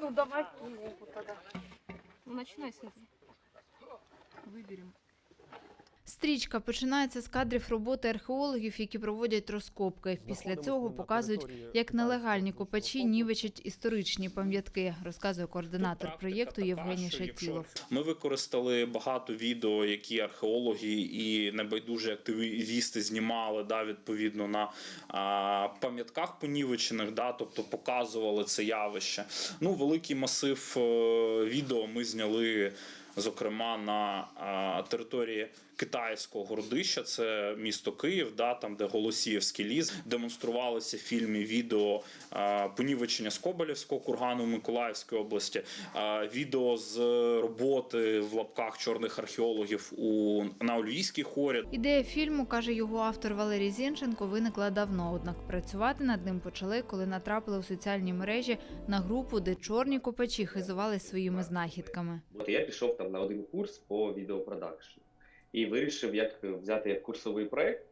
Ну давай книгу тогда. Ну, начинай с этого. Виберемо. Стрічка починається з кадрів роботи археологів, які проводять розкопки. Після цього показують, як нелегальні копачі нівечать історичні пам'ятки, розказує координатор проєкту Євгеній Шатілов. Ми використали багато відео, які археологи і небайдужі активісти знімали да, відповідно на а, пам'ятках понівечених, да, тобто показували це явище. Ну, великий масив е, відео ми зняли. Зокрема, на а, території китайського городища, це місто Київ, да, там де Голосіївський ліс, демонструвалися в фільмі відео а, понівечення Скобелівського кургану в Миколаївській області, а, відео з роботи в лапках чорних археологів у на Ольвійській хорі. Ідея фільму, каже його автор Валерій Зінченко, виникла давно. Однак працювати над ним почали, коли натрапили у соціальні мережі на групу, де чорні копачі хизувались своїми знахідками. От я пішов там на один курс по відеопродакшн і вирішив, як взяти як курсовий проект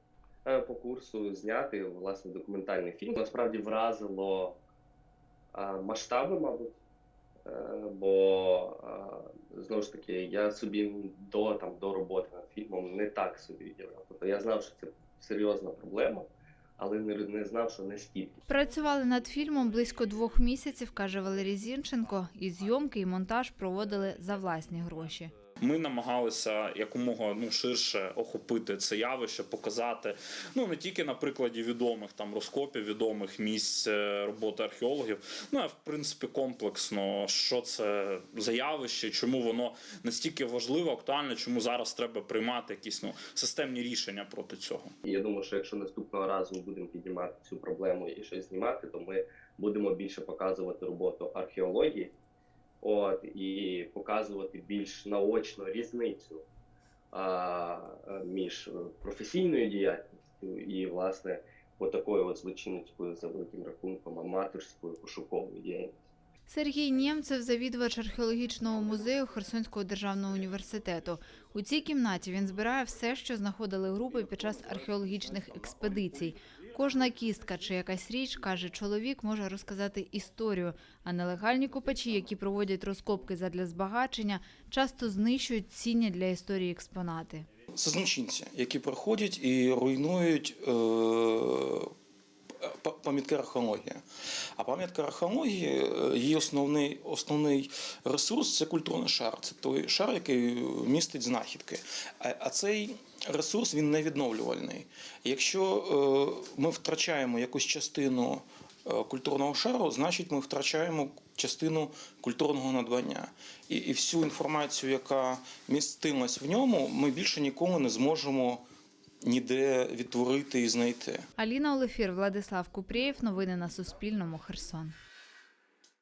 е, по курсу, зняти власне документальний фільм. Насправді вразило масштаби, мабуть. Е, Бо знову ж таки, я собі до там до роботи над фільмом не так собі уявляв. Тобто я знав, що це серйозна проблема, але не, не знав, що настільки. Працювали над фільмом близько двох місяців, каже Валерій Зінченко, і зйомки і монтаж проводили за власні гроші. Ми намагалися якомога ну ширше охопити це явище, показати ну не тільки на прикладі відомих там розкопів, відомих місць е, роботи археологів, ну а в принципі комплексно, що це за явище, чому воно настільки важливо, актуальне, чому зараз треба приймати якісь ну системні рішення проти цього. Я думаю, що якщо наступного разу ми будемо піднімати цю проблему і щось знімати, то ми будемо більше показувати роботу археології, от і показувати більш наочно різницю а, між професійною діяльністю і, власне, отакою от злочинницькою за великим рахунком аматорською пошуковою діяльністю. Сергій Нємцев, завідувач археологічного музею Херсонського державного університету. У цій кімнаті він збирає все, що знаходили групи під час археологічних експедицій. Кожна кістка чи якась річ, каже чоловік, може розказати історію. А нелегальні копачі, які проводять розкопки задля збагачення, часто знищують цінні для історії експонати. Це злочинці, які проходять і руйнують е, пам'ятки археології. А пам'ятка археології, е, її основний, основний ресурс це культурний шар. Це той шар, який містить знахідки. А, цей ресурс він не відновлювальний. Якщо е, ми втрачаємо якусь частину е, культурного шару, значить ми втрачаємо частину культурного надбання. І, і всю інформацію, яка містилась в ньому, ми більше ніколи не зможемо ніде відтворити і знайти. Аліна Олефір, Владислав Купрієв. Новини на Суспільному. Херсон.